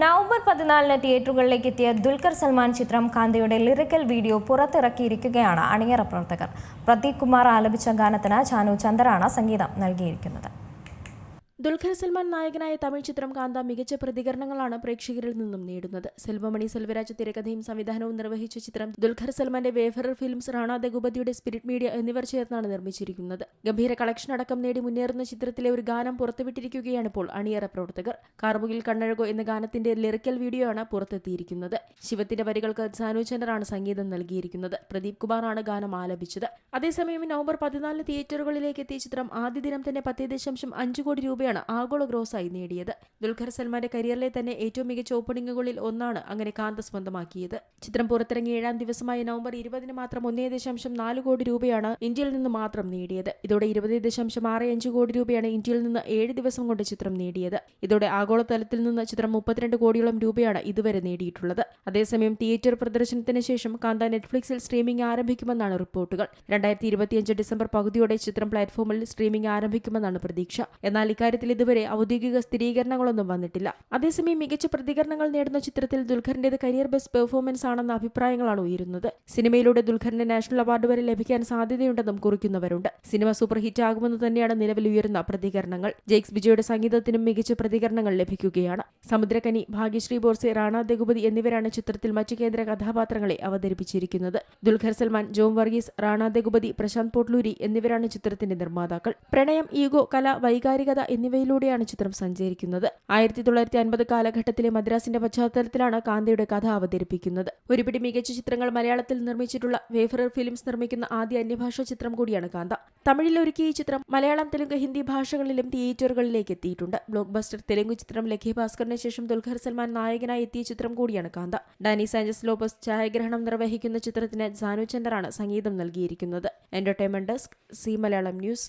November പതിനാലിന് തിയേറ്ററുകളിലേക്ക് എത്തിയ ദുൽഖർ സൽമാൻ ചിത്രം കാന്തയുടെ ലിറിക്കൽ വീഡിയോ പുറത്തിറക്കിയിരിക്കുകയാണ് അണിയറ പ്രവർത്തകർ. പ്രതീക് കുമാർ ആലപിച്ച ഗാനത്തിന് ചാനു ചന്ദറാണ് സംഗീതം നൽകിയിരിക്കുന്നത്. ദുൽഖർ സൽമാൻ നായകനായ തമിഴ് ചിത്രം കാന്ത മികച്ച പ്രതികരണങ്ങളാണ് പ്രേക്ഷകരിൽ നിന്നും നേടുന്നത്. സെൽവമണി സെൽവരാജ് തിരക്കഥയും സംവിധാനവും നിർവഹിച്ച ചിത്രം ദുൽഖർ സൽമാന്റെ വേഫറർ ഫിലിംസ് റാണാ ദഗുപതിയുടെ സ്പിരിറ്റ് മീഡിയ എന്നിവർ ചേർന്നാണ് നിർമ്മിച്ചിരിക്കുന്നത്. ഗംഭീര കളക്ഷൻ അടക്കം നേടി മുന്നേറുന്ന ചിത്രത്തിലെ ഒരു ഗാനം പുറത്തുവിട്ടിരിക്കുകയാണ് ഇപ്പോൾ അണിയറ പ്രവർത്തകർ. കാർമുകിൽ കണ്ണഴകോ എന്ന ഗാനത്തിന്റെ ലിറിക്കൽ വീഡിയോ ആണ് പുറത്തെത്തിയിരിക്കുന്നത്. ശിവത്തിന്റെ വരികൾക്ക് സാനു ചന്ദ്രാണ് സംഗീതം നൽകിയിരിക്കുന്നത്. പ്രദീപ് കുമാറാണ് ഗാനം ആലപിച്ചത്. അതേസമയം നവംബർ പതിനാലിന് തിയേറ്ററുകളിലേക്ക് എത്തിയ ചിത്രം ആദ്യ ദിനം തന്നെ പത്തേ ദശാംശം അഞ്ച് കോടി രൂപയാണ് ആഗോള ഗ്രോസായി നേടിയത്. ദുൽഖർ സൽമാന്റെ കരിയറിലെ തന്നെ ഏറ്റവും മികച്ച ഓപ്പണിംഗുകളിൽ ഒന്നാണ് അങ്ങനെ കാന്ത സ്വന്തമാക്കിയത്. ചിത്രം പുറത്തിറങ്ങിയ ഏഴാം ദിവസമായ നവംബർ ഇരുപതിന് മാത്രം ഒന്നേ ദശാംശം നാല് കോടി രൂപയാണ് ഇന്ത്യയിൽ നിന്ന് മാത്രം നേടിയത്. ഇതോടെ ഇരുപത് ദശാംശം ആറ് അഞ്ച് കോടി രൂപയാണ് ഇന്ത്യയിൽ നിന്ന് ഏഴ് ദിവസം കൊണ്ട് ചിത്രം നേടിയത്. ഇതോടെ ആഗോളതലത്തിൽ നിന്ന് ചിത്രം മുപ്പത്തിരണ്ട് കോടിയോളം രൂപയാണ് ഇതുവരെ നേടിയിട്ടുള്ളത്. അതേസമയം തിയേറ്റർ പ്രദർശനത്തിന് ശേഷം കാന്ത നെറ്റ്ഫ്ലിക്സിൽ സ്ട്രീമിംഗ് ആരംഭിക്കുമെന്നാണ് റിപ്പോർട്ടുകൾ. രണ്ടായിരത്തി ഇരുപത്തിയഞ്ച് ഡിസംബർ പകുതിയോടെ ചിത്രം പ്ലാറ്റ്ഫോമിൽ സ്ട്രീമിംഗ് ആരംഭിക്കുമെന്നാണ് പ്രതീക്ഷ. എന്നാൽ ഇക്കാര്യത്തിൽ ഇതുവരെ ഔദ്യോഗിക സ്ഥിരീകരണങ്ങളൊന്നും വന്നിട്ടില്ല. അതേസമയം മികച്ച പ്രതികരണങ്ങൾ നേടുന്ന ചിത്രത്തിൽ ദുൽഖറിന്റേത് കരിയർ ബെസ്റ്റ് പെർഫോമൻസ് ആണെന്ന അഭിപ്രായങ്ങളാണ് ഉയരുന്നത്. സിനിമയിലൂടെ ദുൽഖറിന്റെ നാഷണൽ അവാർഡ് വരെ ലഭിക്കാൻ സാധ്യതയുണ്ടെന്നും കുറിക്കുന്നവരുണ്ട്. സിനിമ സൂപ്പർ ഹിറ്റ് ആകുമെന്ന് തന്നെയാണ് നിലവിൽ ഉയരുന്ന പ്രതികരണങ്ങൾ. ജെയ്ക്സ് ബിജയുടെ സംഗീതത്തിനും മികച്ച പ്രതികരണങ്ങൾ ലഭിക്കുകയാണ്. സമുദ്രകനി ഭാഗ്യശ്രീ ബോർസെ റാണ ദഗുപതി എന്നിവരാണ് ചിത്രത്തിൽ മറ്റു കേന്ദ്ര കഥാപാത്രങ്ങളെ അവതരിപ്പിച്ചിരിക്കുന്നത്. ദുൽഖർ സൽമാൻ ജോം വർഗീസ് റാണ ദഗുപതി പ്രശാന്ത് പോട്ട്ലൂരി എന്നിവരാണ് ചിത്രത്തിന്റെ നിർമ്മാതാക്കൾ. പ്രണയം ഈഗോ കല വൈകാരികത എന്നിവയിലൂടെയാണ് ചിത്രം സഞ്ചരിക്കുന്നത്. ആയിരത്തി തൊള്ളായിരത്തി അൻപത് കാലഘട്ടത്തിലെ മദ്രാസിന്റെ പശ്ചാത്തലത്തിലാണ് കാന്തയുടെ കഥ അവതരിപ്പിക്കുന്നത്. ഒരുപിടി മികച്ച ചിത്രങ്ങൾ മലയാളത്തിൽ നിർമ്മിച്ചിട്ടുള്ള വേഫറർ ഫിലിംസ് നിർമ്മിക്കുന്ന ആദ്യ അന്യഭാഷാ ചിത്രം കൂടിയാണ് കാന്ത. തമിഴിൽ ഒരുക്കിയ ഈ ചിത്രം മലയാളം തെലുങ്ക് ഹിന്ദി ഭാഷകളിലും തിയേറ്ററുകളിലേക്ക് എത്തിയിട്ടുണ്ട്. ബ്ലോക്ക് ബസ്റ്റർ തെലുങ്ക് ചിത്രം ലഖി ഭാസ്കറിന് ശേഷം ദുൽഖർ സൽമാൻ നായകനായി എത്തിയ ചിത്രം കൂടിയാണ് കാന്ത. ഡാനി സാഞ്ചസ് ലോബസ് ഛായാഗ്രഹണം നിർവഹിക്കുന്ന ചിത്രത്തിന് സാനു ചന്ദറാണ് സംഗീതം നൽകിയിരിക്കുന്നത്. Entertainment desk Zee Malayalam news